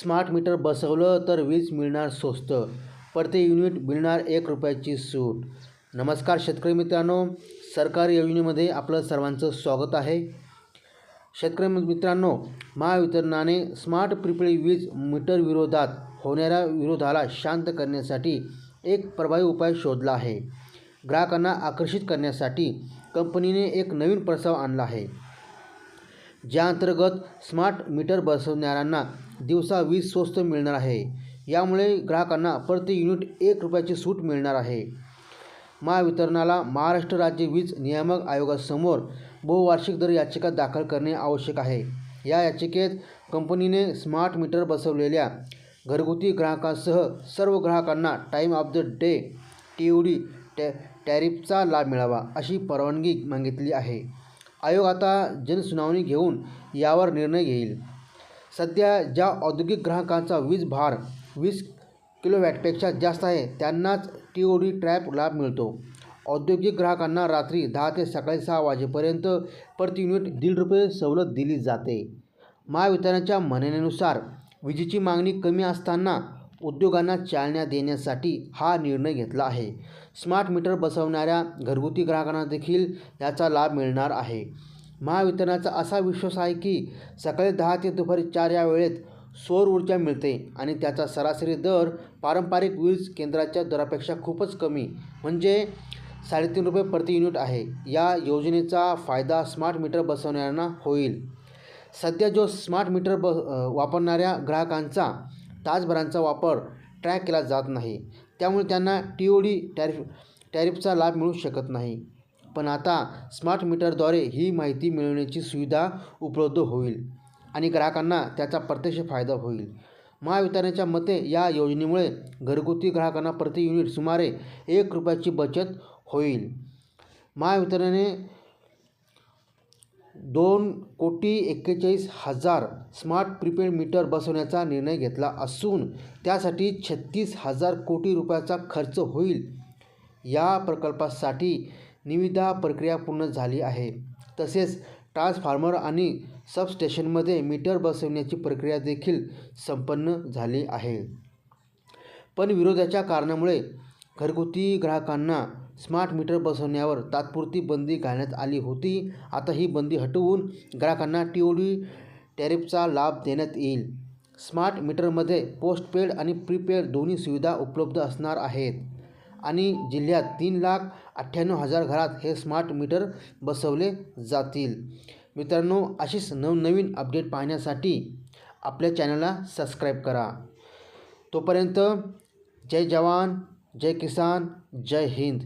Smart meter बसवलं तर वीज मिळणार स्वस्त. प्रति युनिट मिळणार एक रुपयाची सूट. नमस्कार शेतकरी मित्रांनो सरकारी योजनेमध्ये आपलं सर्वांचं स्वागत आहे. शेतकरी मित्रांनो महावितरणाने स्मार्ट प्रिपेड वीज मीटर विरोधात होणाऱ्या विरोधाला शांत करण्यासाठी एक प्रभावी उपाय शोधला आहे. ग्राहकांना आकर्षित करण्यासाठी कंपनीने एक नवीन प्रस्ताव आणला आहे. ज्या अंतर्गत स्मार्ट मीटर बसवणाऱ्यांना दिवसा वीज स्वस्त मिळणार आहे. यामुळे ग्राहकांना प्रति युनिट एक रुपयाची सूट मिळणार आहे. महावितरणाला महाराष्ट्र राज्य वीज नियामक आयोगासमोर बहुवार्षिक दर याचिका दाखल करणे आवश्यक आहे. या याचिकेत कंपनीने स्मार्ट मीटर बसवलेल्या घरगुती ग्राहकांसह सर्व ग्राहकांना time of the day T U D टॅ टॅरिफचा लाभ मिळावा अशी परवानगी मागितली आहे. आयोग आता जनसुनावणी घेऊन यावर निर्णय घेईल. सध्या ज्या औद्योगिक ग्राहकांचा वीज भार वीस किलोवॅटपेक्षा जास्त आहे त्यांनाच टी ओ डी ट्रॅप लाभ मिळतो. औद्योगिक ग्राहकांना रात्री दहा ते सकाळी सहा वाजेपर्यंत प्रति युनिट दीड रुपये सवलत दिली जाते. महावितरणाच्या म्हणण्यानुसार विजेची मागणी कमी असताना उद्योगांना चालना देण्यासाठी हा निर्णय घेतला आहे. स्मार्ट मीटर बसवणाऱ्या घरगुती ग्राहकांना देखील याचा लाभ मिळणार आहे. महावितरणाचा असा विश्वास आहे की सकाळी दहा ते दुपारी चार या वेळेत सौर ऊर्जा मिळते आणि त्याचा सरासरी दर पारंपरिक वीज केंद्राच्या दरापेक्षा खूपच कमी म्हणजे साडेतीन रुपये प्रति युनिट आहे. या योजनेचा फायदा स्मार्ट मीटर बसवणाऱ्यांना होईल. सध्या जो स्मार्ट मीटर ब वापरणाऱ्या ग्राहकांचा तासभरांचा वापर ट्रॅक केला जात नाही त्यामुळे त्यांना टी ओ डी टॅरिफ टॅरिफचा लाभ मिळू शकत नाही. पण आता स्मार्ट मीटरद्वारे ही माहिती मिळवण्याची सुविधा उपलब्ध होईल आणि ग्राहकांना त्याचा प्रत्यक्ष फायदा होईल. महावितरणाच्या मते या योजनेमुळे घरगुती ग्राहकांना प्रति युनिट सुमारे एक रुपयाची बचत होईल. महावितरणाने दोन कोटी एक्केचाळीस हजार स्मार्ट प्रीपेड मीटर बसवण्याचा निर्णय घेतला असून त्यासाठी छत्तीस हजार कोटी रुपयाचा खर्च होईल. या प्रकल्पासाठी निविदा प्रक्रिया पूर्ण झाली आहे. तसेच ट्रान्सफॉर्मर आणि सबस्टेशनमध्ये मीटर बसवण्याची प्रक्रिया देखील संपन्न झाली आहे. पण विरोधाच्या कारणामुळे घरगुती ग्राहकांना स्मार्ट मीटर बसवण्यावर तात्पुरती बंदी घालण्यात आली होती. आता ही बंदी हटवून ग्राहकांना टी ओ डी टॅरिफचा लाभ देण्यात येईल. स्मार्ट मीटरमध्ये पोस्टपेड आणि प्रीपेड दोन्ही सुविधा उपलब्ध असणार आहेत. आणि जिल्ह्यात तीन लाख अठ्ठ्याण्णव हजार घरात हे स्मार्ट मीटर बसवले जातील. मित्रांनो अशीच नवनवीन अपडेट पाहण्यासाठी आपल्या चॅनलला सबस्क्राईब करा. तोपर्यंत जय जवान जय किसान जय हिंद.